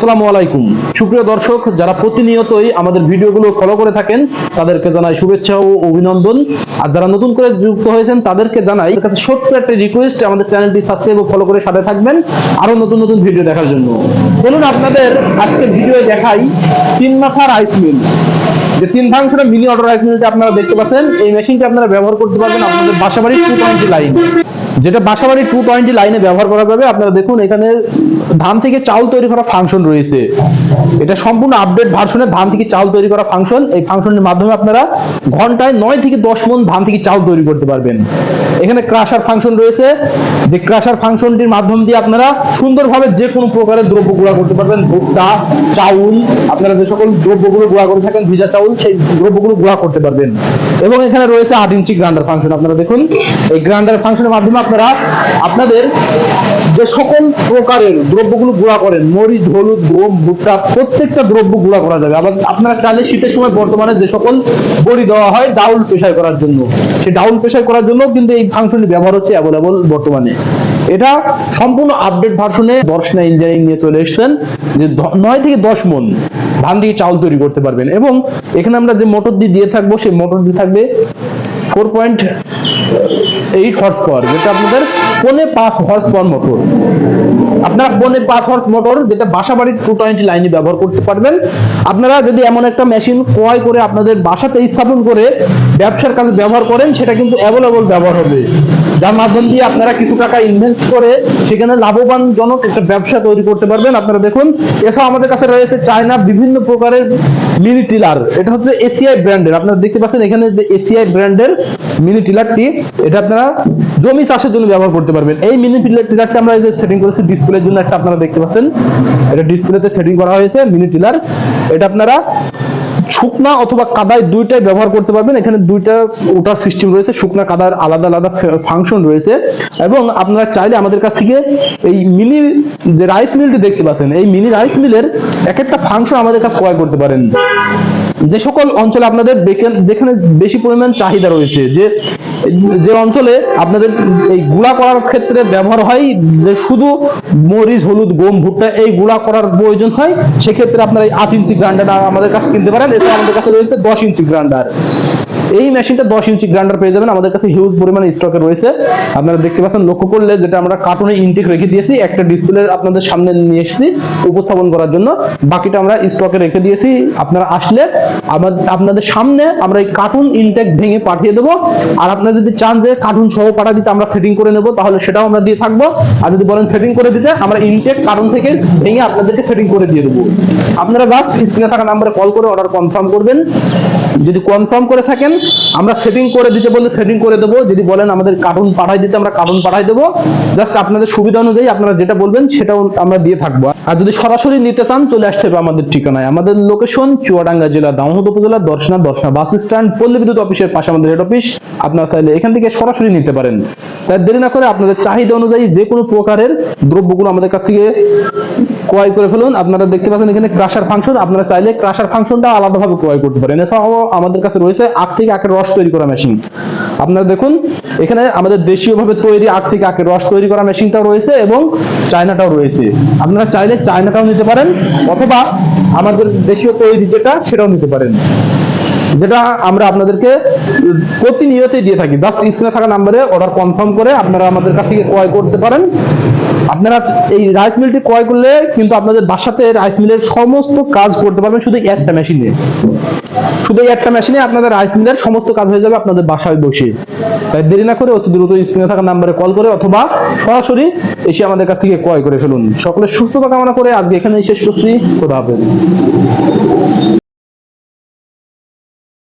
আসসালামু আলাইকুম। সুপ্রিয় দর্শক, যারা প্রতিনিয়তই আমাদের ভিডিওগুলো ফলো করে থাকেন, তাদেরকে জানাই শুভেচ্ছা ও অভিনন্দন। আর যারা নতুন করে যুক্ত হয়েছেন, তাদেরকে জানাই কাছে ছোট্ট একটা রিকোয়েস্ট আমাদের চ্যানেলটি সাবস্ক্রাইব ও ফলো করে সাথে থাকবেন আরও নতুন নতুন ভিডিও দেখার জন্য। চলুন আপনাদের আজকে ভিডিও দেখাই তিন মাথা রাইস মিল যে তিন ফাংশনের মিনি অটো রাইস মিলটা আপনারা দেখতে পাচ্ছেন, এই মেশিনটি আপনারা ব্যবহার করতে পারবেন আপনাদের বাসাবাড়ির টু টোয়েন্টি লাইন যেটা বাসাবাড়ির টু টোয়েন্টি লাইনে ব্যবহার করা যাবে। আপনারা দেখুন, এখানে ধান থেকে চাউল তৈরি করা ফাংশন রয়েছে। এটা সম্পূর্ণ আপডেট ভার্সনে ধান থেকে চাউল তৈরি করা ফাংশন এই ফাংশনের মাধ্যমে আপনারা ঘন্টায় নয় থেকে দশ মন ধান থেকে চাউল তৈরি করতে পারবেন। এখানে ক্রাশার ফাংশন রয়েছে। যে ক্রাশার ফাংশনটির মাধ্যম দিয়ে আপনারা সুন্দরভাবে যে কোনো প্রকারের দ্রব্য গুঁড়া করতে পারবেন। ভুট্টা, চাউল, আপনারা যে সকল দ্রব্যগুলো গুঁড়া করে থাকেন, ভিজা চাউল, সেই দ্রব্যগুলো গুঁড়া করতে পারবেন। এবং এখানে রয়েছে আট ইঞ্চি গ্রাইন্ডার ফাংশন আপনারা দেখুন, এই গ্রাইন্ডার ফাংশনের মাধ্যমে আপনারা আপনাদের যে সকল প্রকারের দ্রব্যগুলো গুঁড়া করেন, মরিচ, হলুদ, গম, ভুট্টা, প্রত্যেকটা দ্রব্য গুঁড়া করা যাবে। আবার আপনারা চাইলে শীতের সময় বর্তমানে যে সকল বড়ি দেওয়া হয়, ডাউল পেশাই করার জন্য। সেই ডাউল পেশাই করার জন্য কিন্তু এই ফাংশনটি ব্যবহার হচ্ছে অ্যাভেলেবল বর্তমানে। এটা সম্পূর্ণ আপডেট ভার্সনে দর্শনা ইঞ্জিনিয়ারিং নিয়ে চলে এসেছেন, যে নয় থেকে দশ মন ধান দিয়ে চাউল তৈরি করতে পারবেন। এবং এখানে আমরা যে মোটর দিয়ে দিয়ে থাকব, সেই মোটর দিয়ে থাকবে four point eight horse power যেটা আপনাদের পনে পাঁচ হর্স পাওয়ার মোটর আপনারা পনে পাঁচ হর্স মোটর যেটা বাসা বাড়ির টু টোয়েন্টি লাইনে ব্যবহার করতে পারবেন। আপনারা যদি এমন একটা মেশিন ক্রয় করে আপনাদের বাসাতে স্থাপন করে ব্যবসার কাজে ব্যবহার করেন, সেটা কিন্তু অ্যাভেলেবল ব্যবহার হবে। যার মাধ্যম দিয়ে আপনারা কিছু টাকা ইনভেস্ট করে সেখানে লাভবানজনক একটা ব্যবসা তৈরি করতে পারবেন। আপনারা দেখুন, এছাড়াও আমাদের কাছে রয়েছে চায়না বিভিন্ন প্রকারের মিনি টিলার। এটা হচ্ছে এসিআই ব্র্যান্ডের। আপনারা দেখতে পাচ্ছেন এখানে যে এসিআই ব্র্যান্ডের মিনি টিলারটি, এটা আপনারা জমি চাষের জন্য ব্যবহার করতে পারবেন। এই মিনি টিলারটা আমরা এই যে সেটিং করেছি ডিসপ্লের জন্য একটা আপনারা দেখতে পাচ্ছেন। এটা ডিসপ্লেতে সেটিং করা হয়েছে মিনি টিলার। এটা আপনারা শুকনা অথবা কাদায় দুইটাই ব্যবহার করতে পারবেন। এখানে দুইটা ওটার সিস্টেম রয়েছে। শুকনা, কাদার আলাদা আলাদা ফাংশন রয়েছে এবং আপনারা চাইলে আমাদের কাছ থেকে এই মিনি যে রাইস মিলটি দেখতে পাচ্ছেন, এই মিনি রাইস মিলের এক একটা ফাংশন আমাদের কাছে ক্রয় করতে পারেন। যে সকল অঞ্চলে আপনাদের যেখানে বেশি পরিমাণ চাহিদা রয়েছে, যে যে অঞ্চলে আপনাদের এই গুঁড়া করার ক্ষেত্রে ব্যবহার হয়, যে শুধু মরিচ, হলুদ, গম, ভুট্টা এই গুঁড়া করার প্রয়োজন হয়, সেক্ষেত্রে আপনারা এই আট ইঞ্চি গ্রাইন্ডার আমাদের কাছে কিনতে পারেন। এছাড়া আমাদের কাছে রয়েছে দশ ইঞ্চি গ্রাইন্ডার। এই মেশিনটা দশ ইঞ্চি গ্রাইন্ডার পেয়ে যাবেন। আমাদের কাছে হিউজ পরিমাণে স্টকে রয়েছে। আপনারা দেখতে পাচ্ছেন, লক্ষ্য করলে যেটা আমরা কার্টুনে ইনটেক রেখে দিয়েছি, একটা ডিসপ্লে আপনাদের সামনে নিয়ে এসেছি উপস্থাপন করার জন্য। বাকিটা আমরা স্টকে রেখে দিয়েছি। আপনারা আসলে আপনাদের সামনে আমরা এই কার্টুন ইনটেক ভেঙে পাঠিয়ে দেবো। আর আপনারা যদি চান যে কার্টুন সহ পাঠা দিতে আমরা সেটিং করে নেব, তাহলে সেটাও আমরা দিয়ে থাকব। আর যদি বলেন সেটিং করে দিতে, আমরা ইনটেক কার্টুন থেকে ভেঙে আপনাদেরকে সেটিং করে দিয়ে দেবো। আপনারা জাস্ট স্ক্রিনে থাকা নাম্বারে কল করে অর্ডার কনফার্ম করবেন। যদি কনফার্ম করে থাকেন আমরা সেটিং করে দিতে বললে সেটিং করে দেবো। যদি বলেন আমাদের কার্টুন পাঠাই দিতে, আমরা কার্টুন পাঠাই দেবো। জাস্ট আপনাদের সুবিধা অনুযায়ী আপনারা যেটা বলবেন সেটাও আমরা দিয়ে থাকব। আর যদি সরাসরি নিতে চান, চলে আসতে হবে আমাদের ঠিকানায়। আমাদের লোকেশন চুয়াডাঙ্গা জেলা দামোহদ উপজেলা, দর্শনা দর্শনা বাস স্ট্যান্ড পল্লী বিদ্যুৎ অফিসের পাশে আমাদের হেড অফিস আপনারা চাইলে এখান থেকে সরাসরি নিতে পারেন। তাই দেরি না করে আপনাদের চাহিদা অনুযায়ী যে কোনো প্রকারের দ্রব্যগুলো আমাদের কাছ থেকে ক্রয় করে ফেলুন। আপনারা দেখতে পাচ্ছেন এখানে ক্রাশার ফাংশন। আপনারা চাইলে ক্রাশার ফাংশনটা আলাদাভাবে ক্রয় করতে পারেন। এছাড়াও আমাদের কাছে রয়েছে আখ থেকে আখের রস তৈরি করা মেশিন। আপনারা দেখুন, এখানে আমাদের দেশীয়ভাবে তৈরি আখ থেকে আখের রস তৈরি করা মেশিনটাও রয়েছে এবং চায়নাটাও রয়েছে। আপনারা চাইলে চায়নাটাও নিতে পারেন অথবা আমাদের দেশীয় তৈরি যেটা, সেটাও নিতে পারেন। যেটা আমরা আপনাদেরকে প্রতিনিয়তই দিয়ে থাকি। জাস্ট স্ক্রিনে থাকা নাম্বারে অর্ডার কনফার্ম করে আপনারা আমাদের কাছ থেকে ক্রয় করতে পারেন। আপনারা এই রাইস মিলটি ক্রয় করলে কিন্তু আপনাদের বাসাতে রাইস মিলের সমস্ত কাজ করতে পারবেন শুধু একটা মেশিনে শুধু একটা মেশিনে আপনাদের রাইস মিলের সমস্ত কাজ হয়ে যাবে আপনাদের বাসায় বসে। তাই দেরি না করে অতি দ্রুত স্ক্রিনে থাকা নাম্বারে কল করে অথবা সরাসরি এসে আমাদের কাছ থেকে ক্রয় করে ফেলুন। সকলের সুস্থতা কামনা করে আজকে এখানেই শেষ করছি। খোদা হাফেজ।